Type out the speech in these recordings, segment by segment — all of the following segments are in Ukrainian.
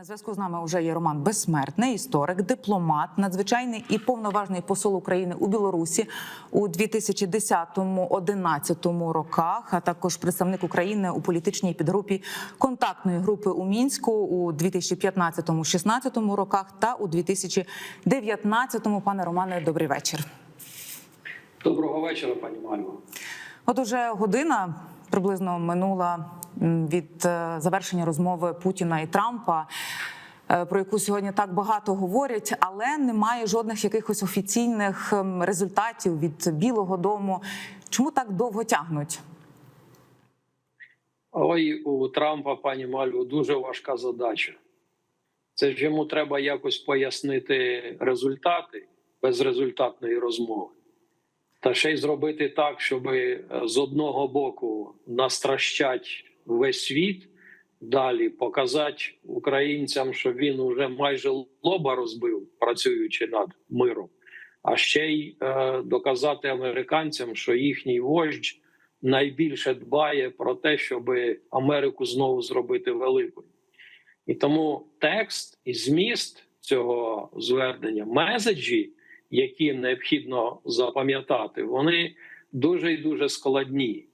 На зв'язку з нами вже є Роман Безсмертний, історик, дипломат, надзвичайний і повноважний посол України у Білорусі у 2010-2011 роках, а також представник України у політичній підгрупі контактної групи у мінську у 2015-16 роках та у 2019-му. Пане Романе, добрий вечір. Доброго вечора, пані Мальво. От уже година приблизно минула від е, завершення розмови Путіна і Трампа, е, про яку сьогодні так багато говорять, але немає жодних якихось офіційних ем, результатів від Білого Дому. Чому так довго тягнуть? Ой, у Трампа, пані Мальво, дуже важка задача. Це ж йому треба якось пояснити результати безрезультатної розмови. Та ще й зробити так, щоб з одного боку настращать весь світ, далі показати українцям, що він уже майже лоба розбив, працюючи над миром, а ще й е, доказати американцям, що їхній вождь найбільше дбає про те, щоб Америку знову зробити великою. І тому текст і зміст цього звернення, меседжі, які необхідно запам'ятати, вони дуже і дуже складні.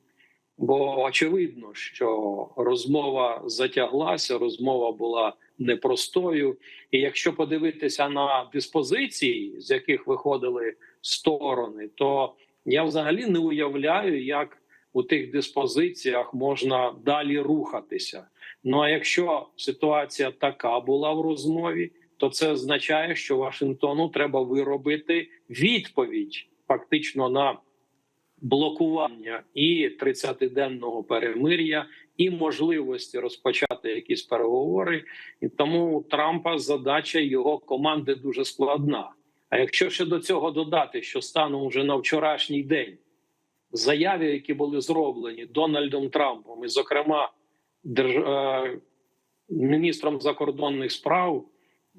Бо очевидно, що розмова затяглася, розмова була непростою. І якщо подивитися на диспозиції, з яких виходили сторони, то я взагалі не уявляю, як у тих диспозиціях можна далі рухатися. Ну а якщо ситуація така була в розмові, то це означає, що Вашингтону треба виробити відповідь фактично на блокування і 30-денного перемир'я, і можливості розпочати якісь переговори. І тому у Трампа задача його команди дуже складна. А якщо ще до цього додати, що станом вже на вчорашній день заяви, які були зроблені Дональдом Трампом, і, зокрема, держ... е, міністром закордонних справ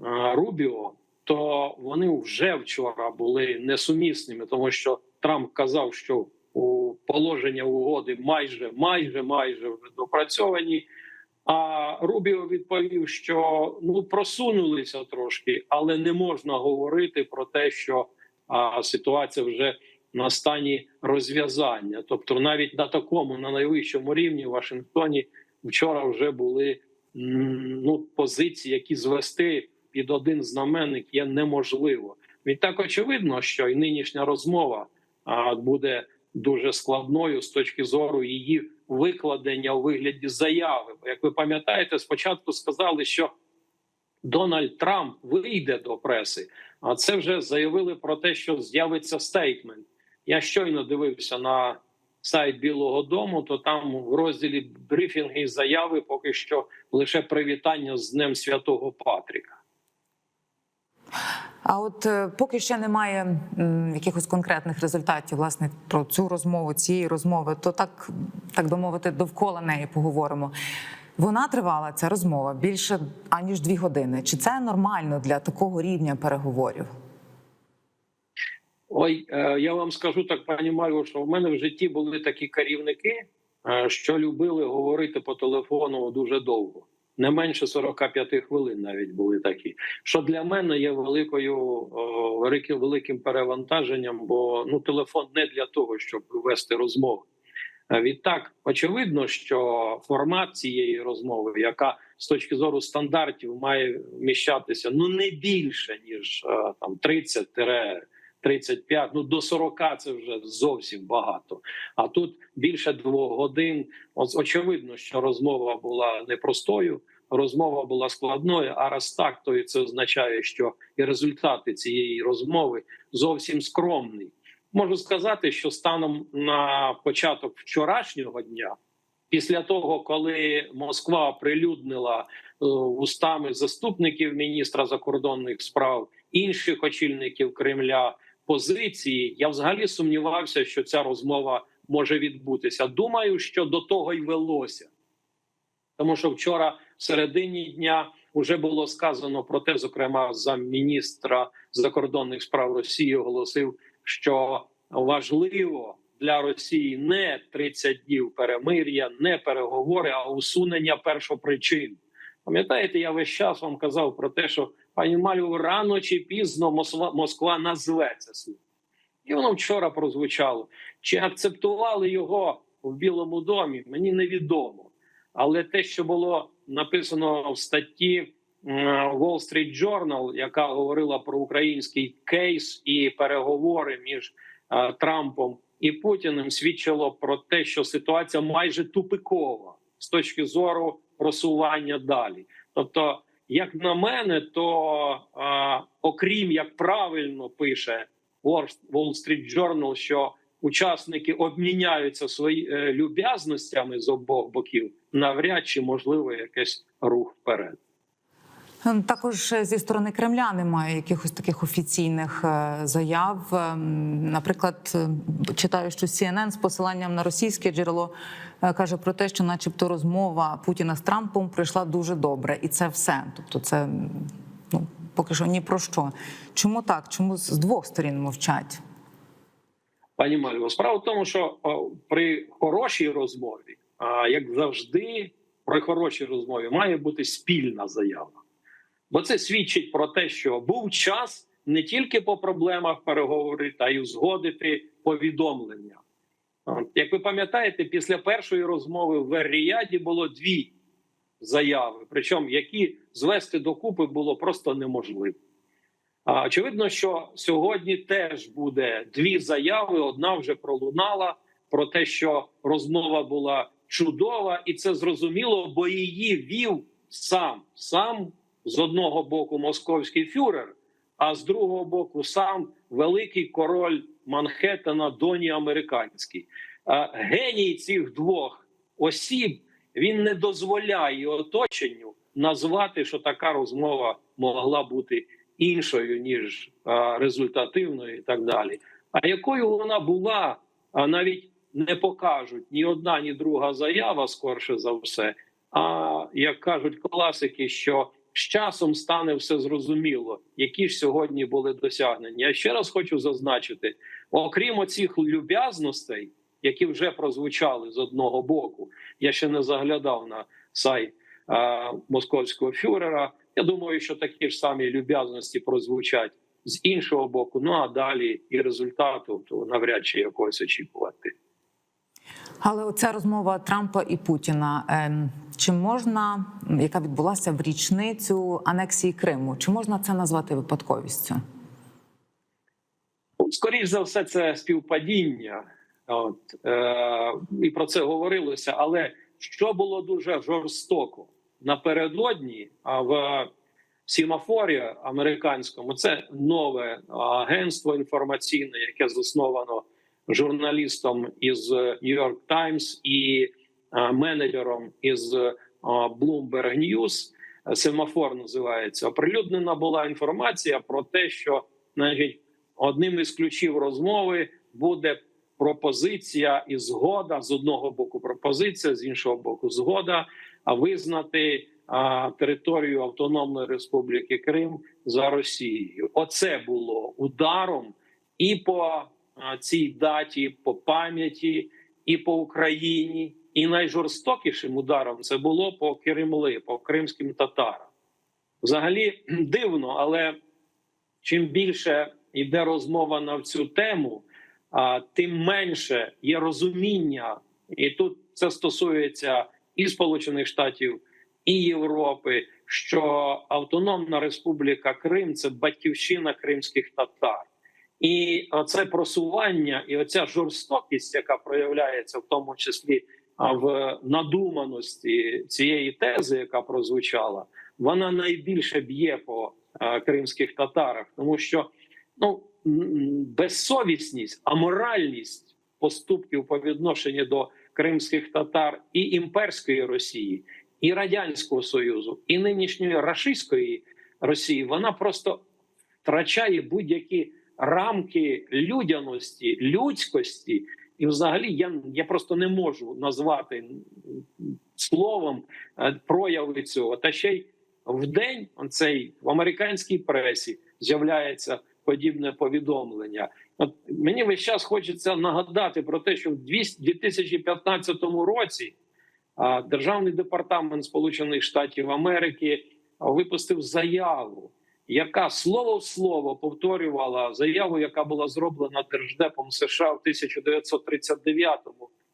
е, Рубіо, то вони вже вчора були несумісними, тому що Трамп казав, що у положення угоди майже майже майже вже допрацьовані. А Рубіо відповів, що ну просунулися трошки, але не можна говорити про те, що а, ситуація вже на стані розв'язання. Тобто, навіть на такому, на найвищому рівні в Вашингтоні вчора вже були ну позиції, які звести під один знаменник є неможливо. Відтак очевидно, що і нинішня розмова буде дуже складною з точки зору її викладення у вигляді заяви. Бо як ви пам'ятаєте, спочатку сказали, що Дональд Трамп вийде до преси, а це вже заявили про те, що з'явиться стейтмент. Я щойно дивився на сайт Білого Дому, то там в розділі брифінги і заяви поки що лише привітання з Днем Святого Патріка. А от е, поки ще немає якихось конкретних результатів власне про цю розмову, цієї розмови, то так так би мовити, довкола неї поговоримо. Вона тривала ця розмова більше аніж дві години. Чи це нормально для такого рівня переговорів? Ой, е, я вам скажу так, пані Мальво, що в мене в житті були такі керівники, е, що любили говорити по телефону дуже довго. Не менше 45 хвилин навіть були такі. Що для мене є великою великим великим перевантаженням, бо ну телефон не для того, щоб вести розмову. А Відтак, очевидно, що формат цієї розмови, яка з точки зору стандартів має вміщатися ну не більше ніж е, там 30 35, ну до 40 це вже зовсім багато. А тут більше двох годин. Очевидно, що розмова була непростою, розмова була складною. А раз так, то і це означає, що і результати цієї розмови зовсім скромний. Можу сказати, що станом на початок вчорашнього дня, після того, коли Москва прилюднила е, устами заступників міністра закордонних справ інших очільників Кремля позиції, я взагалі сумнівався, що ця розмова може відбутися. Думаю, що до того й велося, тому що вчора, в середині дня, вже було сказано про те, зокрема, замміністра закордонних справ Росії оголосив, що важливо для Росії не 30 днів перемир'я, не переговори, а усунення першопричин. Пам'ятаєте, я весь час вам казав про те, що пані Малю рано чи пізно Москва, Москва назве це слово. І воно вчора прозвучало. Чи акцептували його в Білому домі, мені невідомо. Але те, що було написано в статті Wall Street Journal, яка говорила про український кейс і переговори між е, Трампом і Путіним, свідчило про те, що ситуація майже тупикова з точки зору просування далі. Тобто, як на мене, то е, окрім як правильно пише Wall Street Journal, що учасники обміняються свої е, люб'язностями з обох боків, навряд чи можливо якийсь рух вперед. Ем, Також е, зі сторони Кремля немає якихось таких офіційних е, заяв. Ем, Наприклад, е, читаю, що CNN з посиланням на російське джерело каже про те, що, начебто, розмова Путіна з Трампом пройшла дуже добре, і це все. Тобто, це ну поки що ні про що. Чому так? Чому з двох сторін мовчать? Пані Мальво, справа в тому, що при хорошій розмові, а, як завжди, при хорошій розмові має бути спільна заява. Бо це свідчить про те, що був час не тільки по проблемах переговорити, а й узгодити повідомлення. Як ви пам'ятаєте, після першої розмови в Ер-Ріяді було дві заяви, причому які звести докупи було просто неможливо. Очевидно, що сьогодні теж буде дві заяви. Одна вже пролунала про те, що розмова була чудова, і це зрозуміло, бо її вів сам сам з одного боку московський фюрер, а з другого боку сам великий король Манхеттена, доні американський. Геній цих двох осіб він не дозволяє оточенню назвати, що така розмова могла бути іншою ніж результативною, і так далі. А якою вона була, а навіть не покажуть ні одна, ні друга заява, скорше за все. А як кажуть класики, що з часом стане все зрозуміло, які ж сьогодні були досягнені. Я ще раз хочу зазначити: окрім оцих люб'язностей, які вже прозвучали з одного боку, я ще не заглядав на сайт а, московського фюрера. Я думаю, що такі ж самі люб'язності прозвучать з іншого боку. Ну а далі і результату то навряд чи якогось очікувати. Але оця розмова Трампа і Путіна. Чи можна, яка відбулася в річницю анексії Криму, чи можна це назвати випадковістю? Скоріше за все, це співпадіння, от е, і про це говорилося. Але що було дуже жорстоко напередодні, а в Сімафорі американському це нове агентство інформаційне, яке засновано журналістом із New York Times і менеджером із е, Bloomberg News. Семафор називається. Оприлюднена була інформація про те, що значить, одним із ключів розмови буде пропозиція і згода з одного боку, пропозиція з іншого боку, згода визнати територію Автономної Республіки Крим за Росією. Оце було ударом і по цій даті, по пам'яті, і по Україні. І найжорстокішим ударом це було по Кремли, по кримським татарам. Взагалі дивно, але чим більше йде розмова на цю тему, тим менше є розуміння, і тут це стосується і Сполучених Штатів, і Європи, що Автономна Республіка Крим це батьківщина кримських татар. І оце просування, і оця жорстокість, яка проявляється в тому числі в надуманості цієї тези, яка прозвучала, вона найбільше б'є по кримських татарах, тому що ну безсовісність, аморальність поступків по відношенню до кримських татар і імперської Росії, і радянського союзу, і нинішньої рашистської Росії, вона просто втрачає будь-які рамки людяності, людськості. І, взагалі, я я просто не можу назвати словом е, прояви цього. Та ще й в день цей в американській пресі з'являється подібне повідомлення. От мені весь час хочеться нагадати про те, що в 2015 році Державний департамент Сполучених Штатів Америки випустив заяву, яка слово в слово повторювала заяву, яка була зроблена держдепом США в 1939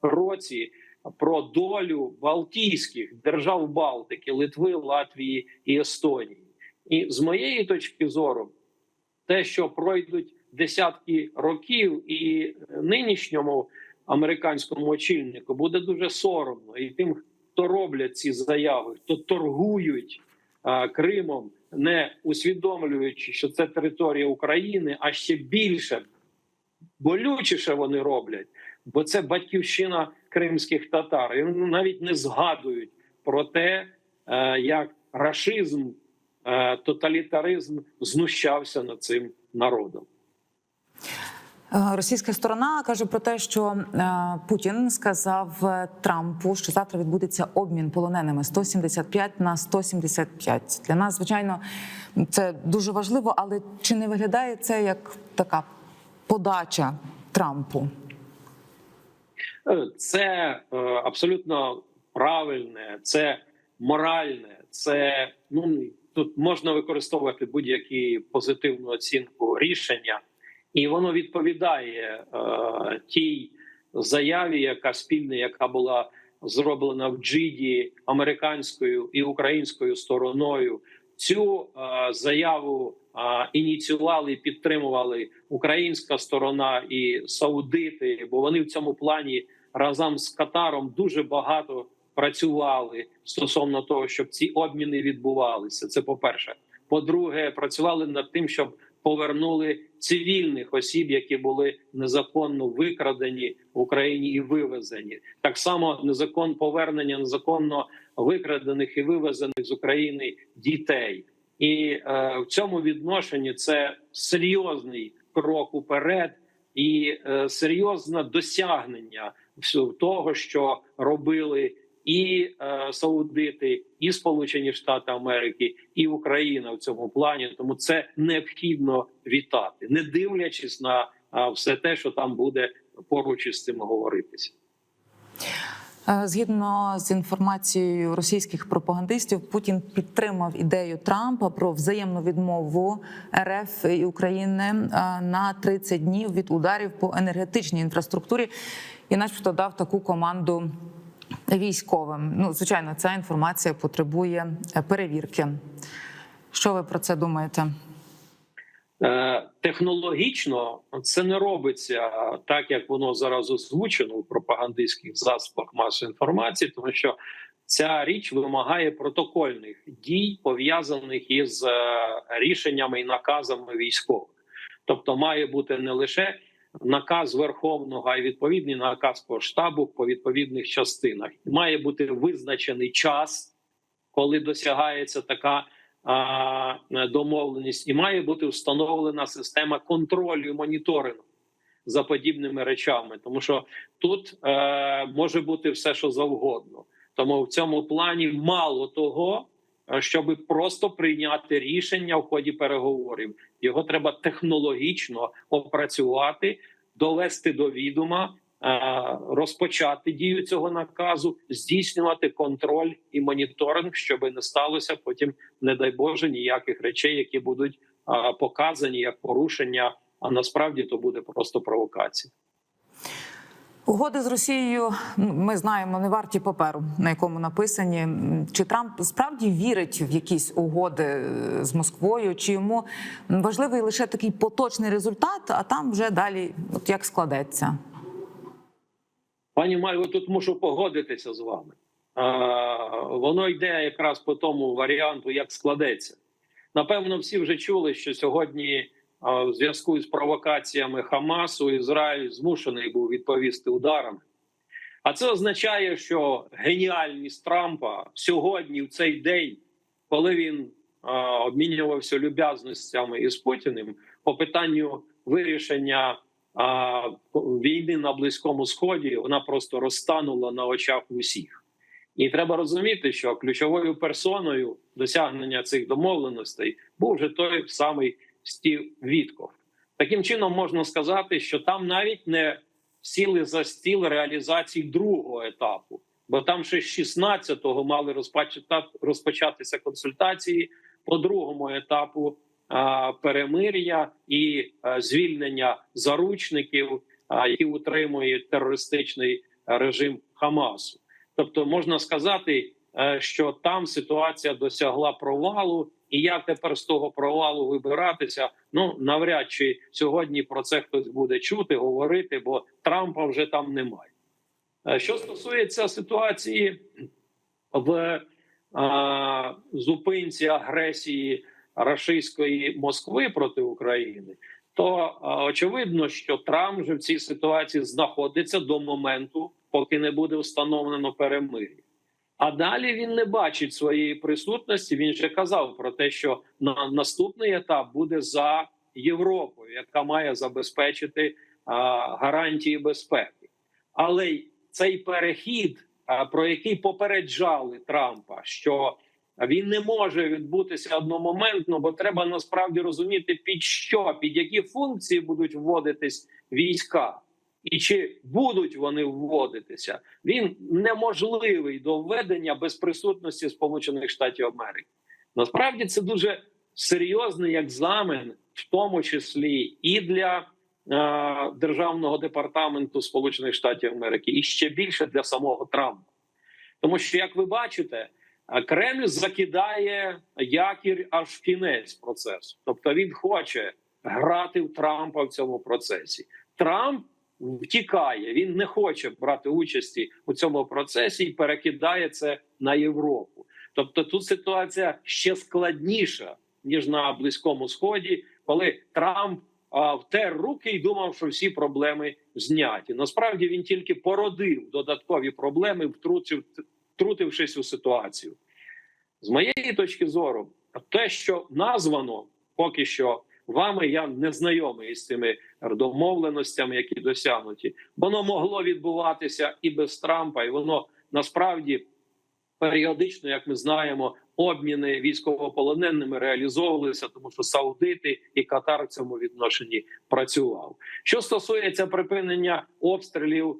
році про долю Балтійських держав Балтики, Литви, Латвії і Естонії. І з моєї точки зору, те, що пройдуть десятки років, і нинішньому американському очільнику буде дуже соромно, і тим, хто роблять ці заяви, хто торгують Кримом, не усвідомлюючи, що це територія України, а ще більше болючіше вони роблять, бо це батьківщина кримських татар. І навіть не згадують про те, е, як рашизм, е, тоталітаризм знущався над цим народом. Е, Російська сторона каже про те, що е, Путін сказав е, Трампу, що завтра відбудеться обмін полоненими 175 на 175. Для нас, звичайно, це дуже важливо, але чи не виглядає це як така подача Трампу? Це абсолютно правильне, це моральне, це ну тут можна використовувати будь-які позитивну оцінку рішення, і воно відповідає е, тій заяві, яка спільна, яка була зроблена в Джиді американською і українською стороною. Цю е, заяву е, ініціювали і підтримували українська сторона і саудити, бо вони в цьому плані разом з Катаром дуже багато працювали стосовно того, щоб ці обміни відбувалися. Це по перше. По-друге, працювали над тим, щоб повернули цивільних осіб, які були незаконно викрадені в Україні і вивезені. Так само незакон повернення незаконно викрадених і вивезених з України дітей. І е, в цьому відношенні це серйозний крок уперед і е, серйозне досягнення всього того, що робили і е, Саудити, і Сполучені Штати Америки, і Україна в цьому плані. Тому це необхідно вітати, не дивлячись на а, все те, що там буде поруч із цим говоритися. Е, Згідно з інформацією російських пропагандистів, Путін підтримав ідею Трампа про взаємну відмову РФ і України е, на 30 днів від ударів по енергетичній інфраструктурі, і начебто дав таку команду військовим. Ну, звичайно, ця інформація потребує е, перевірки. Що ви про це думаєте? Е, Технологічно це не робиться так, як воно зараз озвучено в пропагандистських засобах масової інформації, тому що ця річ вимагає протокольних дій, пов'язаних із е, рішеннями і наказами військових. Тобто, має бути не лише наказ верховного, й відповідний наказ по штабу по відповідних частинах. Має бути визначений час, коли досягається така а, домовленість, і має бути встановлена система контролю і моніторингу за подібними речами, тому що тут е, може бути все, що завгодно. Тому в цьому плані мало того, щоб просто прийняти рішення в ході переговорів. Його треба технологічно опрацювати, довести до відома, е, розпочати дію цього наказу, здійснювати контроль і моніторинг, щоб не сталося потім, не дай Боже, ніяких речей, які будуть е, показані як порушення. А насправді то буде просто провокація. Угоди з Росією ми знаємо не варті паперу, на якому написані. Чи Трамп справді вірить в якісь угоди е, з Москвою, чи йому важливий лише такий поточний результат, а там вже далі от як складеться? Пані Мальво, тут мушу погодитися з вами. Воно йде якраз по тому варіанту, як складеться. Напевно, всі вже чули, що сьогодні, в зв'язку з провокаціями Хамасу, Ізраїль змушений був відповісти ударами. А це означає, що геніальність Трампа сьогодні, в цей день, коли він обмінювався люб'язностями із Путіним по питанню вирішення війни на близькому сході, вона просто розтанула на очах усіх. І треба розуміти, що ключовою персоною досягнення цих домовленостей був вже той самий Стів Вітков. Таким чином можна сказати, що там навіть не сіли за стіл реалізації другого етапу, бо там ще з 16-го мали розпочатися консультації по другому етапу перемир'я і звільнення заручників, які утримують терористичний режим Хамасу. Тобто можна сказати, е, що там ситуація досягла провалу, і як тепер з того провалу вибиратися? Ну навряд чи сьогодні про це хтось буде чути, говорити, бо Трампа вже там немає. Е, Що стосується ситуації в а, зупинці агресії рашистської Москви проти України, то а, очевидно, що Трамп вже в цій ситуації знаходиться до моменту, поки не буде встановлено перемир'я. А далі він не бачить своєї присутності. Він же казав про те, що на наступний етап буде за Європою, яка має забезпечити а, гарантії безпеки. Але цей перехід, а, про який попереджали Трампа, що він не може відбутися одномоментно, бо треба насправді розуміти, під що, під які функції будуть вводитись війська, і чи будуть вони вводитися. Він неможливий до введення без присутності Сполучених Штатів Америки. Насправді це дуже серйозний екзамен, в тому числі і для е, державного департаменту Сполучених Штатів Америки, і ще більше для самого Трампа. Тому що, як ви бачите, е, Кремль закидає якір аж в кінець процесу. Тобто він хоче грати в Трампа в цьому процесі. Трамп втікає, він не хоче брати участі у цьому процесі і перекидає це на Європу. Тобто тут ситуація ще складніша ніж на близькому сході, коли Трамп а, втер руки і думав, що всі проблеми зняті. Насправді він тільки породив додаткові проблеми, втрутив, втрутившись у ситуацію. З моєї точки зору, те, що названо поки що вами, я не знайомий із цими домовленостями, які досягнуті. Воно могло відбуватися і без Трампа, і воно насправді періодично, як ми знаємо, обміни військовополоненими реалізовувалися, тому що Саудити і Катар в цьому відношенні працював. Що стосується припинення обстрілів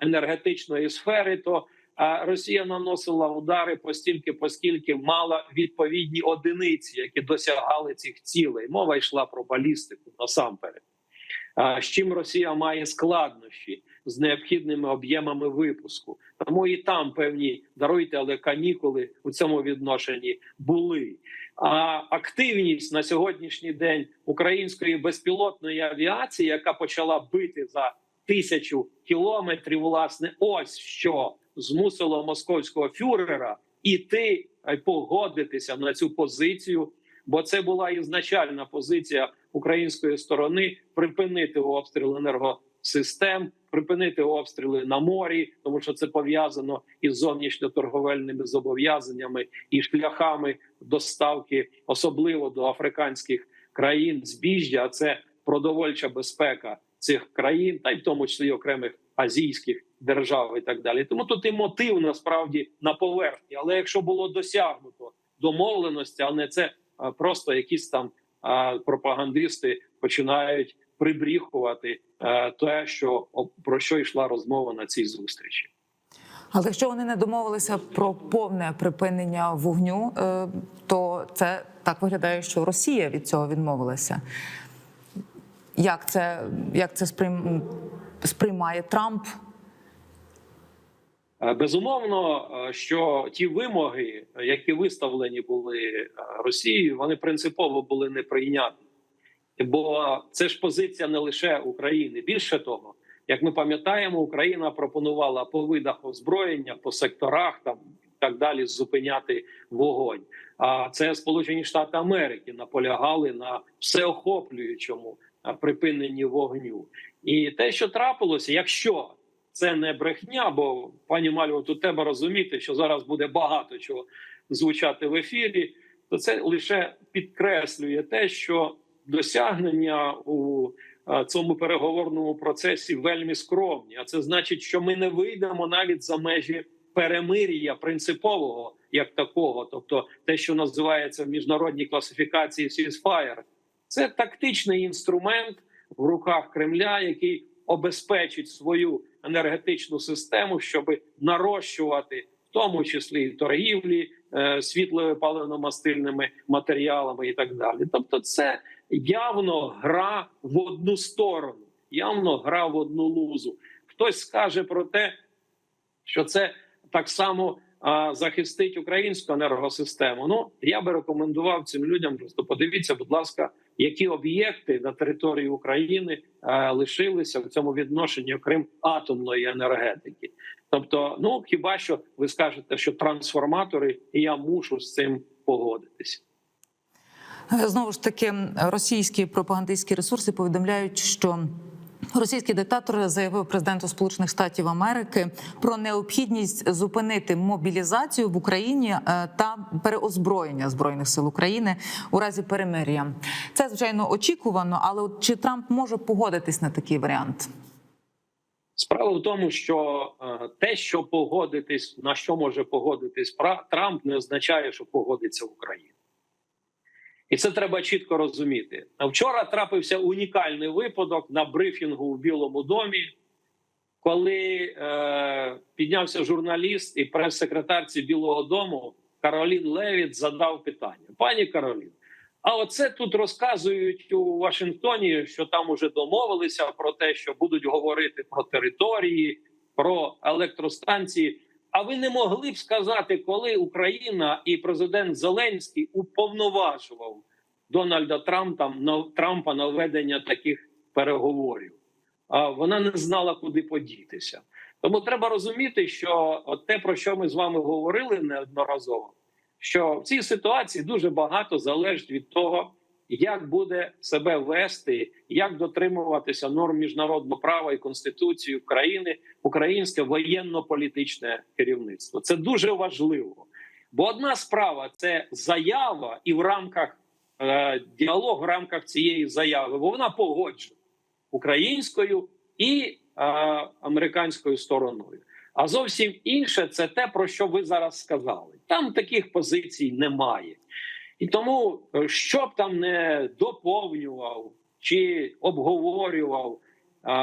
енергетичної сфери, то Росія наносила удари постільки, поскільки мала відповідні одиниці, які досягали цих цілей. Мова йшла про балістику насамперед. З чим Росія має складнощі з необхідними об'ємами випуску. Тому і там певні даруйте, але канікули у цьому відношенні були. А активність на сьогоднішній день української безпілотної авіації, яка почала бити за тисячу кілометрів, власне, ось що змусило московського фюрера іти й погодитися на цю позицію. Бо це була ізначальна позиція української сторони припинити обстріл енергосистем, припинити обстріли на морі, тому що це пов'язано із зовнішньоторговельними зобов'язаннями і шляхами доставки, особливо до африканських країн збіжжя. А це продовольча безпека цих країн, та й в тому числі окремих азійських держав і так далі. Тому тут і мотив насправді на поверхні. Але якщо було досягнуто домовленості, а не це а, просто якісь там а, пропагандисти починають прибріхувати а, те, що про що йшла розмова на цій зустрічі. Але якщо вони не домовилися про повне припинення вогню, е, то це так виглядає, що Росія від цього відмовилася. Як це, як це сприйм... сприймає Трамп? Е, Безумовно, е, що ті вимоги, які виставлені були е, Росією, вони принципово були неприйнятні. Бо це ж позиція не лише України. Більше того, як ми пам'ятаємо, Україна пропонувала по видах озброєння, по секторах там так далі зупиняти вогонь. А це Сполучені Штати Америки наполягали на всеохоплюючому припиненні вогню. І те, що трапилося, якщо це не брехня, бо пані Мальво, тут треба розуміти, що зараз буде багато чого звучати в ефірі, то це лише підкреслює те, що досягнення у цьому переговорному процесі вельми скромні. А це значить, що ми не вийдемо навіть за межі перемир'я принципового як такого, тобто те, що називається в міжнародній класифікації ceasefire. це тактичний інструмент в руках Кремля, який обезпечить свою енергетичну систему, щоб нарощувати в тому числі торгівлі е, паливно-мастильними матеріалами і так далі. Тобто, це явно гра в одну сторону, явно гра в одну лузу. Хтось скаже про те, що це так само захистить українську енергосистему. Ну я би рекомендував цим людям просто подивіться, будь ласка, які об'єкти на території України е, лишилися в цьому відношенні, окрім атомної енергетики. Тобто, ну хіба що ви скажете, що трансформатори, і я мушу з цим погодитися. Знову ж таки, російські пропагандистські ресурси повідомляють, що російський диктатор заявив президенту Сполучених Штатів Америки про необхідність зупинити мобілізацію в Україні е, та переозброєння збройних сил України у разі перемир'я. Це звичайно очікувано, але чи Трамп може погодитись на такий варіант? Справа в тому, що е, те, що погодитись, на що може погодитись Трамп, не означає, що погодиться Україна. І це треба чітко розуміти. Вчора трапився унікальний випадок на брифінгу у Білому домі, коли е, піднявся журналіст і прес-секретарці Білого Дому Каролін Левіт задав питання: пані Каролін, а оце тут розказують у Вашингтоні, що там уже домовилися про те, що будуть говорити про території, про електростанції. А ви не могли б сказати, коли Україна і президент Зеленський уповноважував Дональда Трампа на Трампа на ведення таких переговорів? А вона не знала, куди подітися. Тому треба розуміти, що те, про що ми з вами говорили неодноразово, що в цій ситуації дуже багато залежить від того, як буде себе вести, як дотримуватися норм міжнародного права і конституції України, українське воєнно-політичне керівництво. Це дуже важливо. Бо одна справа це заява, і в рамках е, діалог в рамках цієї заяви, бо вона погоджена українською і е, американською стороною. А зовсім інше це те, про що ви зараз сказали. Там таких позицій немає. І тому, е, що б там не доповнював чи обговорював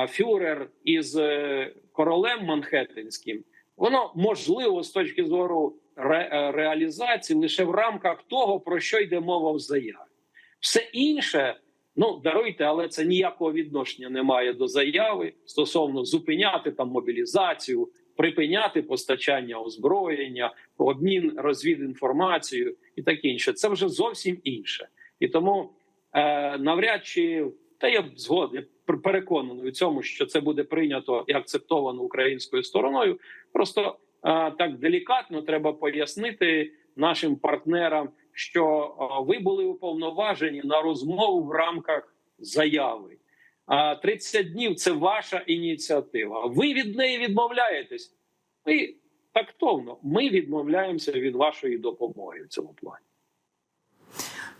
фюрер із е, королем Манхеттенським, воно можливо з точки зору ре, е, реалізації лише в рамках того, про що йде мова в заяві. Все інше, ну даруйте, але це ніякого відношення не має до заяви стосовно зупиняти там мобілізацію, припиняти постачання озброєння, обмін розвідінформацією і таке інше. Це вже зовсім інше. І тому е, навряд чи та я згоден переконаний у цьому, що це буде прийнято і акцептовано українською стороною. Просто е, так делікатно треба пояснити нашим партнерам, що е, ви були уповноважені на розмову в рамках заяви. А 30 днів це ваша ініціатива. Ви від неї відмовляєтесь. Ми тактовно. Ми відмовляємося від вашої допомоги в цьому плані.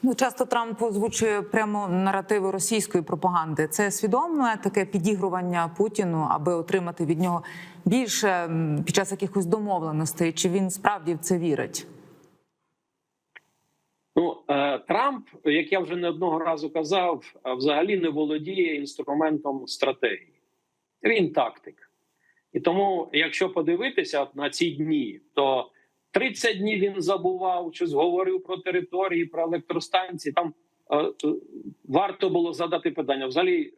Ну, часто Трамп озвучує прямо наративи російської пропаганди. Це свідоме таке підігрування Путіну, аби отримати від нього більше під час якихось домовленостей. Чи він справді в це вірить? Ну е, Трамп, як я вже не одного разу казав, е, взагалі не володіє інструментом стратегії. Він тактик. І тому, якщо подивитися на ці дні, то 30 днів він забував, чи говорив про території, про електростанції. Там е, варто було задати питання. Взагалі,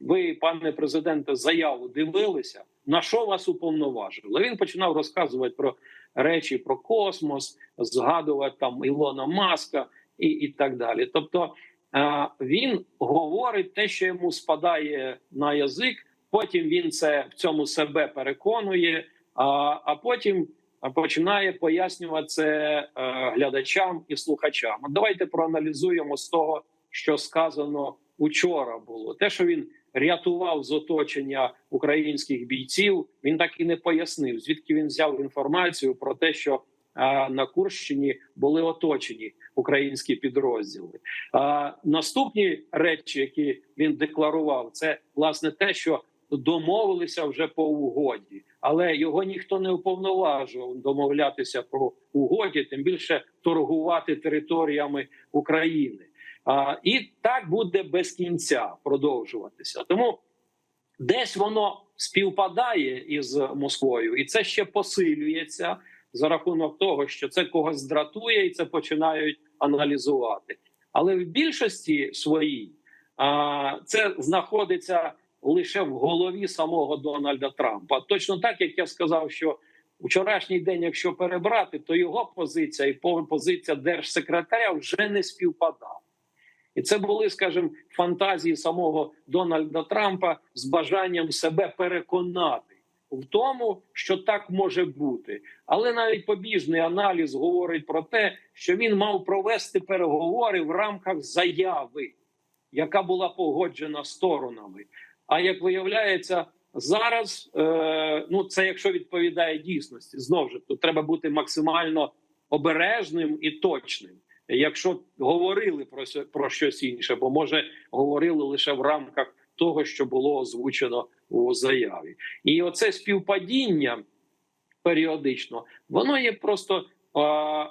ви, пане президенте, заяву дивилися, на що вас уповноважили? Він починав розказувати про речі про космос, згадувати там Ілона Маска і, і так далі. Тобто е, він говорить те, що йому спадає на язик. Потім він це в цьому себе переконує, а, а потім починає пояснювати це е, глядачам і слухачам. Давайте проаналізуємо з того, що сказано учора було. Те, що він рятував з оточення українських бійців, він так і не пояснив, звідки він взяв інформацію про те, що на Курщині були оточені українські підрозділи. Наступні речі, які він декларував, це власне те, що домовилися вже по угоді, але його ніхто не уповноважував домовлятися про угоді, тим більше торгувати територіями України. І так буде без кінця продовжуватися. Тому десь воно співпадає із Москвою, і це ще посилюється за рахунок того, що це когось дратує, і це починають аналізувати. Але в більшості своїй це знаходиться лише в голові самого Дональда Трампа. Точно так як я сказав, що вчорашній день, якщо перебрати, то його позиція і позиція держсекретаря вже не співпадала. І це були, скажімо, фантазії самого Дональда Трампа з бажанням себе переконати в тому, що так може бути. Але навіть побіжний аналіз говорить про те, що він мав провести переговори в рамках заяви, яка була погоджена сторонами. А як виявляється, зараз е, ну це якщо відповідає дійсності, знову ж то треба бути максимально обережним і точним. Якщо говорили про про щось інше, бо може говорили лише в рамках того, що було озвучено у заяві, і оце співпадіння періодично, воно є просто а,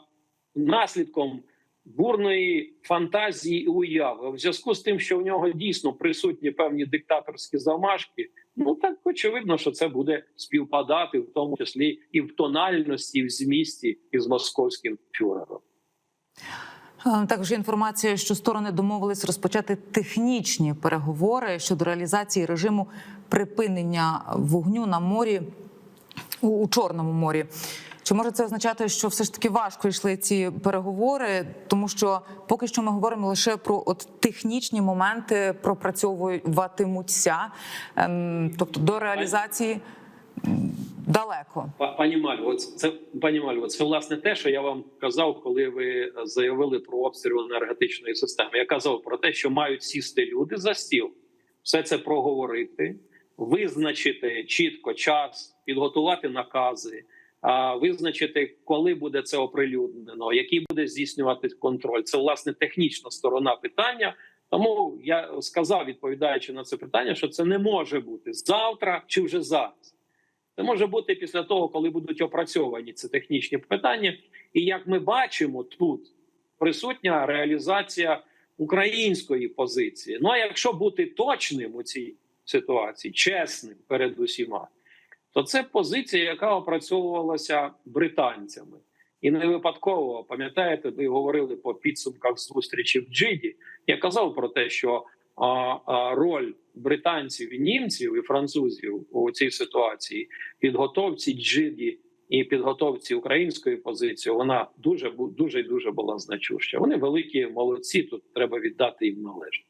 наслідком бурної фантазії і уяви. В зв'язку з тим, що в нього дійсно присутні певні диктаторські замашки. Ну так очевидно, що це буде співпадати, в тому числі і в тональності, і в змісті із московським фюрером. Також інформація, що сторони домовились розпочати технічні переговори щодо реалізації режиму припинення вогню на морі у, Чорному морі. Чи може це означати, що все ж таки важко йшли ці переговори, тому що поки що ми говоримо лише про от технічні моменти пропрацьовуватимуться, ем, тобто до реалізації далеко. Па- Пані Мальво, це пані Мальво, це власне те, що я вам казав, коли ви заявили про обстріл енергетичної системи. Я казав про те, що мають сісти люди за стіл, все це проговорити, визначити чітко час, підготувати накази, а, визначити, коли буде це оприлюднено, який буде здійснювати контроль. Це власне технічна сторона питання. Тому я сказав, відповідаючи на це питання, що це не може бути завтра чи вже зараз. Це може бути після того, коли будуть опрацьовані ці технічні питання. І як ми бачимо, тут присутня реалізація української позиції. Ну а якщо бути точним у цій ситуації, чесним перед усіма, то це позиція, яка опрацьовувалася британцями. І не випадково пам'ятаєте, ви говорили по підсумках зустрічі в Джиді. Я казав про те, що роль британців, німців і французів у цій ситуації підготовці Джиді і підготовці української позиції вона дуже дуже дуже була значуща. Вони великі молодці. Тут треба віддати їм належне.